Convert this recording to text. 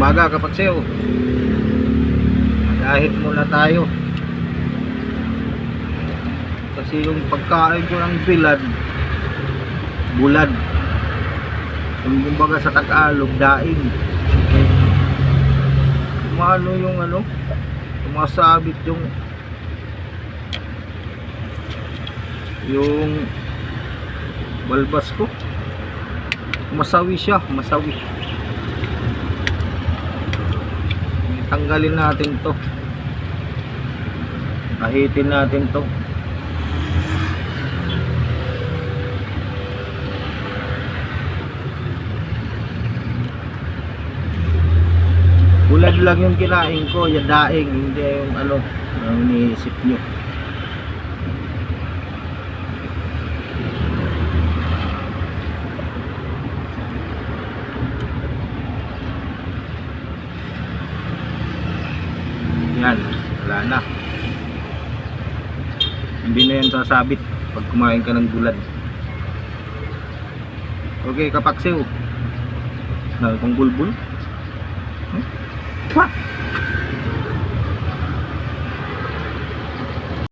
Umaga kapag sayo. Dahil muna tayo. Kasi yung pagkain ko ng bilad, bulad. Yung kumbaga sa Tagalog, daing. Umano yung ano, sumasabit yung yung balbas ko. Masawi siya, masawi. Tanggalin natin to. Kahitin natin to. Bulad lang yung kinain ko, yung daing, hindi yung ano, yung iniisip nyo. Yan, wala na. Hindi na yan sasabit pag kumain ka ng bulad. Okay, kapaksiw. Na itong bulbul. Hmm?